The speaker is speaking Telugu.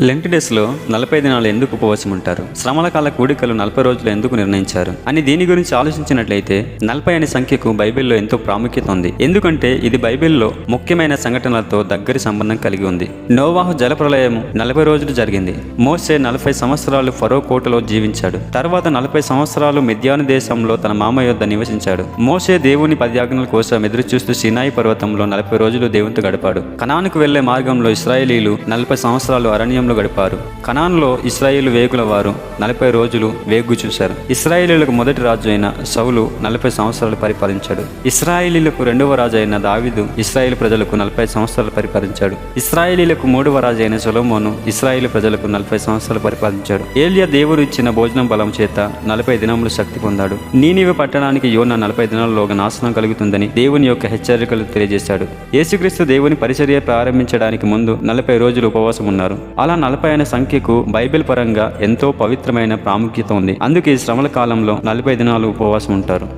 లెంట్ డేస్లో నలభై దినాలు ఎందుకు ఉపవాసం ఉంటారు? శ్రమల కాల కూడికలు నలభై రోజులు ఎందుకు నిర్ణయించారు? అని దీని గురించి ఆలోచించినట్లయితే నలభై అనే సంఖ్యకు బైబిల్లో ఎంతో ప్రాముఖ్యత ఉంది. ఎందుకంటే ఇది బైబిల్లో ముఖ్యమైన సంఘటనలతో దగ్గరి సంబంధం కలిగి ఉంది. నోవాహు జలప్రలయం నలభై రోజులు జరిగింది. మోసే నలభై సంవత్సరాలు ఫరో కోటలో జీవించాడు. తర్వాత నలభై సంవత్సరాలు మిద్యాను దేశంలో తన మామ యొద్ద నివసించాడు. మోసే దేవుని పది కోసం ఎదురు చూస్తూ సినాయి పర్వతంలో నలభై రోజులు దేవునితో గడిపాడు. కణానికి వెళ్ళే మార్గంలో ఇస్రాయేలీలు నలభై సంవత్సరాలు అరణ్యం దేశంలో గడిపారు. కనాన్లో ఇస్రాయేల్ వేగుల వారు నలభై రోజులు వేగు చూశారు. ఇస్రాయేలీలకు మొదటి రాజు అయిన సౌలు నలభై సంవత్సరాలు పరిపాలించాడు. ఇస్రాయేలీలకు రెండవ రాజు అయిన దావిదు ఇస్రాయేల్ ప్రజలకు నలభై సంవత్సరాలు పరిపాలించాడు. ఇస్రాయేలీలకు మూడవ రాజు అయిన సొలొమోను ఇస్రాయేల్ ప్రజలకు నలభై సంవత్సరాలు పరిపాలించాడు. ఏలియా దేవుడు ఇచ్చిన భోజనం బలం చేత నలభై దినములు శక్తి పొందాడు. నీనివి పట్టడానికి యోన నలభై దినాల్లోగా నాశనం కలుగుతుందని దేవుని యొక్క హెచ్చరికలు తెలియజేశాడు. యేసుక్రీస్తు దేవుని పరిచర్య ప్రారంభించడానికి ముందు నలభై రోజులు ఉపవాసం ఉన్నారు అలా నలభై అనే సంఖ్యకు బైబిల్ పరంగా ఎంతో పవిత్రమైన ప్రాముఖ్యత ఉంది. అందుకే ఈ శ్రమల కాలంలో నలభై దినాలు ఉపవాసం ఉంటారు